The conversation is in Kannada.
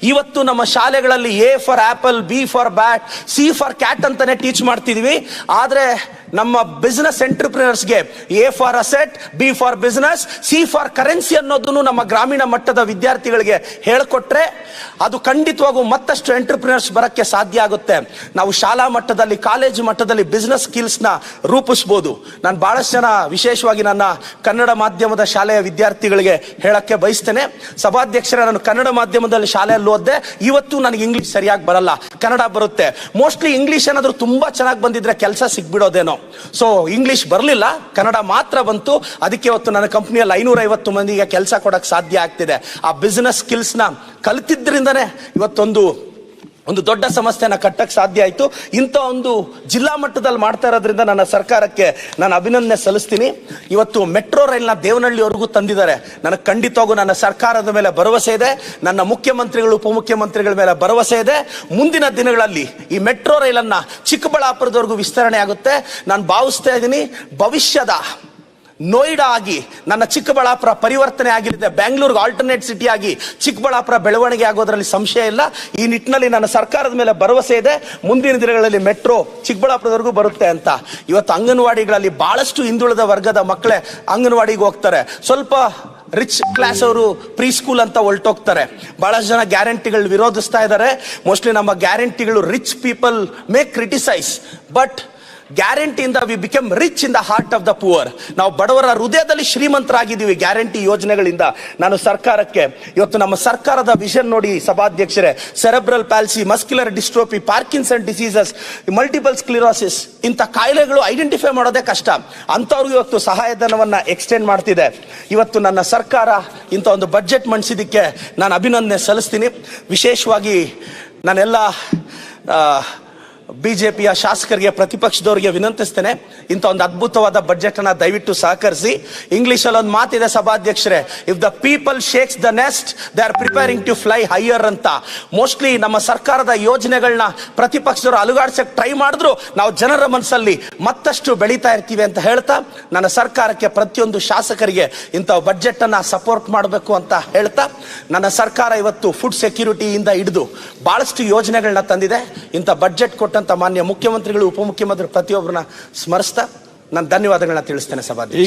ಇವತ್ತು ನಮ್ಮ ಶಾಲೆಗಳಲ್ಲಿ A for apple B for bat C for cat ಅಂತಾನೆ ಟೀಚ್ ಮಾಡ್ತಿದೀವಿ. ಆದ್ರೆ ನಮ್ಮ business ಎಂಟರ್ಪ್ರಿನರ್ಸ್ಗೆ A for asset B for business C for currency ಅನ್ನೋದನ್ನು ನಮ್ಮ ಗ್ರಾಮೀಣ ಮಟ್ಟದ ವಿದ್ಯಾರ್ಥಿಗಳಿಗೆ ಹೇಳ್ಕೊಟ್ರೆ ಅದು ಖಂಡಿತವಾಗೂ ಮತ್ತಷ್ಟು ಎಂಟರ್ಪ್ರಿನರ್ಸ್ ಬರಕ್ಕೆ ಸಾಧ್ಯ ಆಗುತ್ತೆ. ನಾವು ಶಾಲಾ ಮಟ್ಟದಲ್ಲಿ ಕಾಲೇಜು ಮಟ್ಟದಲ್ಲಿ ಬಿಸ್ನೆಸ್ ಸ್ಕಿಲ್ಸ್ನ ರೂಪಿಸ್ಬೋದು. ನಾನು ಬಹಳಷ್ಟು ಜನ ವಿಶೇಷವಾಗಿ ನನ್ನ ಕನ್ನಡ ಮಾಧ್ಯಮದ ಶಾಲೆಯ ವಿದ್ಯಾರ್ಥಿಗಳಿಗೆ ಹೇಳಕ್ಕೆ ಬಯಸ್ತೇನೆ. ಸಭಾಧ್ಯಕ್ಷರ ನಾನು ಕನ್ನಡ ಮಾಧ್ಯಮದಲ್ಲಿ ಶಾಲೆಯಲ್ಲಿ ಓದ್ದೆ ಇವತ್ತು ನನಗೆ ಇಂಗ್ಲೀಷ್ ಸರಿಯಾಗಿ ಬರಲ್ಲ. ಕನ್ನಡ ಬರುತ್ತೆ. ಮೋಸ್ಟ್ಲಿ ಇಂಗ್ಲೀಷ್ ಏನಾದರೂ ತುಂಬಾ ಚೆನ್ನಾಗಿ ಬಂದಿದ್ರೆ ಕೆಲಸ ಸಿಗ್ಬಿಡೋದೇನೋ. ಸೊ ಇಂಗ್ಲೀಷ್ ಬರಲಿಲ್ಲ. ಕನ್ನಡ ಮಾತ್ರ ಬಂತು. ಅದಕ್ಕೆ ಇವತ್ತು ನನ್ನ ಕಂಪ್ನಿಯಲ್ಲಿ ಐನೂರೈವತ್ತು ಮಂದಿಗೆ ಕೆಲಸ ಕೊಡೋಕೆ ಸಾಧ್ಯ ಆಗ್ತಿದೆ. ಆ ಬಿಸ್ನೆಸ್ ಸ್ಕಿಲ್ಸ್ನ ಕಲಿತಿದ್ದರಿಂದನೇ ಇವತ್ತೊಂದು ಒಂದು ದೊಡ್ಡ ಸಮಸ್ಯೆನ ಕಟ್ಟಕ್ಕೆ ಸಾಧ್ಯ ಆಯಿತು. ಇಂಥ ಒಂದು ಜಿಲ್ಲಾ ಮಟ್ಟದಲ್ಲಿ ಮಾಡ್ತಾ ಇರೋದ್ರಿಂದ ನನ್ನ ಸರ್ಕಾರಕ್ಕೆ ನಾನು ಅಭಿನಂದನೆ ಸಲ್ಲಿಸ್ತೀನಿ. ಇವತ್ತು ಮೆಟ್ರೋ ರೈಲ್ನ ದೇವನಹಳ್ಳಿವರೆಗೂ ತಂದಿದ್ದಾರೆ. ನನಗೆ ಖಂಡಿತವಾಗೂ ನನ್ನ ಸರ್ಕಾರದ ಮೇಲೆ ಭರವಸೆ ಇದೆ. ನನ್ನ ಮುಖ್ಯಮಂತ್ರಿಗಳು, ಉಪಮುಖ್ಯಮಂತ್ರಿಗಳ ಮೇಲೆ ಭರವಸೆ ಇದೆ. ಮುಂದಿನ ದಿನಗಳಲ್ಲಿ ಈ ಮೆಟ್ರೋ ರೈಲನ್ನು ಚಿಕ್ಕಬಳ್ಳಾಪುರದವರೆಗೂ ವಿಸ್ತರಣೆ ಆಗುತ್ತೆ. ನಾನು ಭಾವಿಸ್ತಾ ಇದ್ದೀನಿ, ಭವಿಷ್ಯದ ನೋಯ್ಡಾ ಆಗಿ ನನ್ನ ಚಿಕ್ಕಬಳ್ಳಾಪುರ ಪರಿವರ್ತನೆ ಆಗಲಿದೆ. ಬ್ಯಾಂಗ್ಳೂರ್ಗೆ ಆಲ್ಟರ್ನೇಟ್ ಸಿಟಿ ಆಗಿ ಚಿಕ್ಕಬಳ್ಳಾಪುರ ಬೆಳವಣಿಗೆ ಆಗೋದ್ರಲ್ಲಿ ಸಂಶಯ ಇಲ್ಲ. ಈ ನಿಟ್ಟಿನಲ್ಲಿ ನನ್ನ ಸರ್ಕಾರದ ಮೇಲೆ ಭರವಸೆ ಇದೆ. ಮುಂದಿನ ದಿನಗಳಲ್ಲಿ ಮೆಟ್ರೋ ಚಿಕ್ಕಬಳ್ಳಾಪುರದವರೆಗೂ ಬರುತ್ತೆ ಅಂತ. ಇವತ್ತು ಅಂಗನವಾಡಿಗಳಲ್ಲಿ ಬಹಳಷ್ಟು ಹಿಂದುಳಿದ ವರ್ಗದ ಮಕ್ಕಳೇ ಅಂಗನವಾಡಿಗೆ ಹೋಗ್ತಾರೆ. ಸ್ವಲ್ಪ ರಿಚ್ ಕ್ಲಾಸ್ ಅವರು ಪ್ರೀ ಸ್ಕೂಲ್ ಅಂತ ಹೊರಟೋಗ್ತಾರೆ. ಬಹಳಷ್ಟು ಜನ ಗ್ಯಾರಂಟಿಗಳು ವಿರೋಧಿಸ್ತಾ ಇದ್ದಾರೆ. ಮೋಸ್ಟ್ಲಿ ನಮ್ಮ ಗ್ಯಾರಂಟಿಗಳು rich people may criticise but ಗ್ಯಾರಂಟಿಯಿಂದ we become rich in the heart of the poor ನಾವು ಬಡವರ ಹೃದಯದಲ್ಲಿ ಶ್ರೀಮಂತರಾಗಿದ್ದೀವಿ ಗ್ಯಾರಂಟಿ ಯೋಜನೆಗಳಿಂದ. ನಾನು ಸರ್ಕಾರಕ್ಕೆ, ಇವತ್ತು ನಮ್ಮ ಸರ್ಕಾರದ ವಿಷನ್ ನೋಡಿ ಸಭಾಧ್ಯಕ್ಷರೇ cerebral palsy muscular dystrophy Parkinson diseases multiple sclerosis ಇಂಥ ಕಾಯಿಲೆಗಳು ಐಡೆಂಟಿಫೈ ಮಾಡೋದೇ ಕಷ್ಟ. ಅಂಥವ್ರಿಗೂ ಇವತ್ತು ಸಹಾಯಧನವನ್ನು ಎಕ್ಸ್ಟೆಂಡ್ ಮಾಡ್ತಿದೆ. ಇವತ್ತು ನನ್ನ ಸರ್ಕಾರ ಇಂಥ ಒಂದು ಬಜೆಟ್ ಮಂಡಿಸಿದ್ದಕ್ಕೆ ನಾನು ಅಭಿನಂದನೆ ಸಲ್ಲಿಸ್ತೀನಿ. ವಿಶೇಷವಾಗಿ ನಾನೆಲ್ಲ ಬಿಜೆಪಿಯ ಶಾಸಕರಿಗೆ, ಪ್ರತಿಪಕ್ಷದವರಿಗೆ ವಿನಂತಿಸ್ತೇನೆ. ಇಂಥ ಒಂದು ಅದ್ಭುತವಾದ ಬಜೆಟ್ ಅನ್ನ ದಯವಿಟ್ಟು ಸಹಕರಿಸಿ. ಇಂಗ್ಲಿಷ್ ಅಲ್ಲಿ ಒಂದು ಮಾತಿದೆ ಸಭಾಧ್ಯಕ್ಷರೇ if the people shakes the nest they are preparing to fly higher ಅಂತ. ಮೋಸ್ಟ್ಲಿ ನಮ್ಮ ಸರ್ಕಾರದ ಯೋಜನೆಗಳನ್ನ ಪ್ರತಿಪಕ್ಷದವರು ಅಲುಗಾಡ್ಸಕ್ ಟ್ರೈ ಮಾಡಿದ್ರು. ನಾವು ಜನರ ಮನಸ್ಸಲ್ಲಿ ಮತ್ತಷ್ಟು ಬೆಳೀತಾ ಇರ್ತೀವಿ ಅಂತ ಹೇಳ್ತಾ, ನನ್ನ ಸರ್ಕಾರಕ್ಕೆ ಪ್ರತಿಯೊಂದು ಶಾಸಕರಿಗೆ ಇಂಥ ಬಜೆಟ್ ಅನ್ನ ಸಪೋರ್ಟ್ ಮಾಡಬೇಕು ಅಂತ ಹೇಳ್ತಾ, ನನ್ನ ಸರ್ಕಾರ ಇವತ್ತು ಫುಡ್ ಸೆಕ್ಯೂರಿಟಿಯಿಂದ ಹಿಡಿದು ಬಹಳಷ್ಟು ಯೋಜನೆಗಳನ್ನ ತಂದಿದೆ. ಇಂಥ ಬಜೆಟ್ ಕೊಟ್ಟಂತ ಮಾನ್ಯ ಮುಖ್ಯಮಂತ್ರಿಗಳು ಉಪಮುಖ್ಯಮಂತ್ರಿ ಪ್ರತಿಯೊಬ್ಬರನ್ನ ಸ್ಮರಿಸ್ತಾ ನಾನು ಧನ್ಯವಾದಗಳನ್ನ ತಿಳಿಸ್ತೇನೆ ಸಭಾಧ್ಯಕ್ಷ